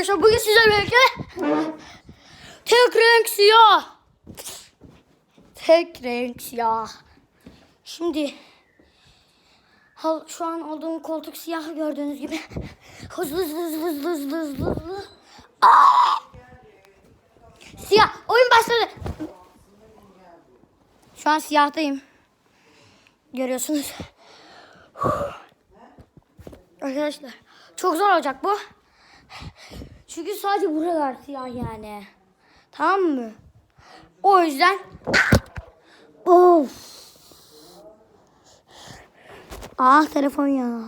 arkadaşlar bugün sizlerle birlikte tek renk siyah. Tek renk siyah. Şimdi şu an olduğum koltuk siyah gördüğünüz gibi. Hızlı hızlı hızlı hızlı hızlı hızlı. Aa! Siyah. Oyun başladı. Şu an siyahtayım. Görüyorsunuz. Arkadaşlar çok zor olacak bu. Çünkü sadece buralar siyah yani. Tamam mı? O yüzden Of. Ah telefon ya.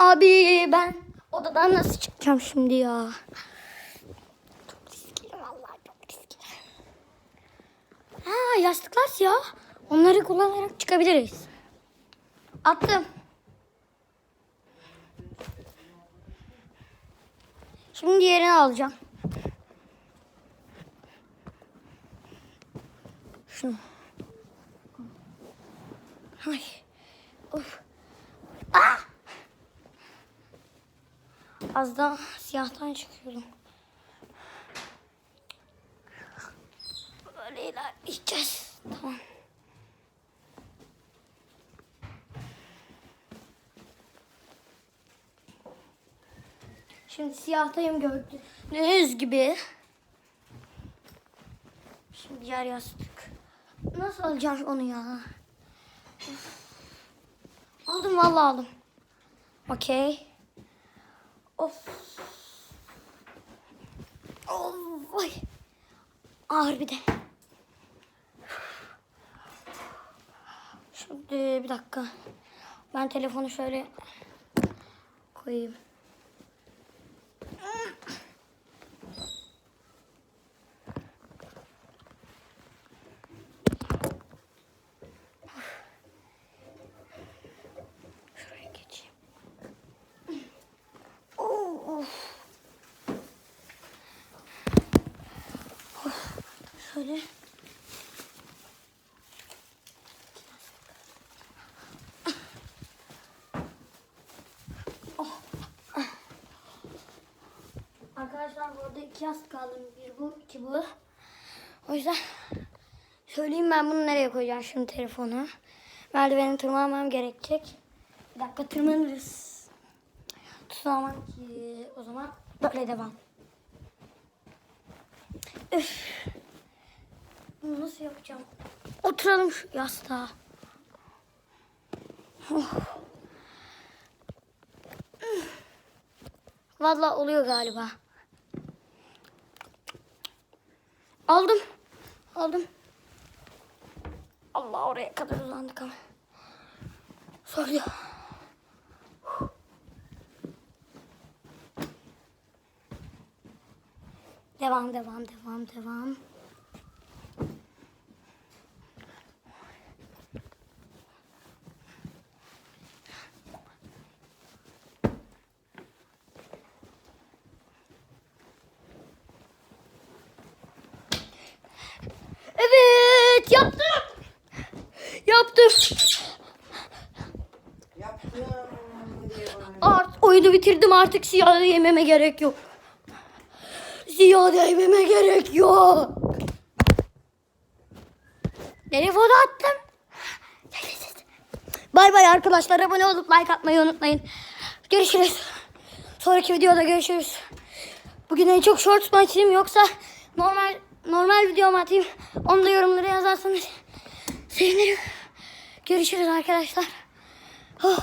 Abi ben odadan nasıl çıkacağım şimdi ya? Çok riskli vallahi çok riskli. Ha yastıklar siyah. Onları kullanarak çıkabiliriz. Attım. Şimdi diğerini alacağım. Şunu. Ay. Of. Az daha siyahtan çıkıyordum. Böyle ilerleyeceğiz. Tamam. Şimdi siyahtayım gördüğünüz gibi. Şimdi diğer yastık. Nasıl alacağım onu ya? Aldım vallahi aldım. Okey. Of. Of. Ay. Ağır bir de. Şimdi bir dakika. Ben telefonu şöyle koyayım. Şuraya geçeyim. Of. Of. Şöyle. Oh. Arkadaşlar burada iki yastık aldım. Bir bu, iki bu. O yüzden söyleyeyim ben bunu nereye koyacağım şimdi telefonu. Merdiveni tırmanmam gerekecek. Bir dakika tırmanırız. Tutamam ki. O zaman böyle devam. Üf. Bunu nasıl yapacağım? Oturalım şu yastığa. Oh. Üf. Vallahi oluyor galiba. Aldım. Aldım. Allah oraya kadar uzandık ama. Sordu. Devam, devam, devam, devam. Yaptım. Yaptım. Art, oyunu bitirdim artık siyah yememe gerek yok. Siyah yememe gerek yok. Telefonu attım. Bay bay arkadaşlar abone olup like atmayı unutmayın. Görüşürüz. Sonraki videoda görüşürüz. Bugün en çok shorts mu açayım yoksa normal normal video mu atayım? Onu da yorumlara yazarsanız sevinirim. Görüşürüz arkadaşlar. Oh.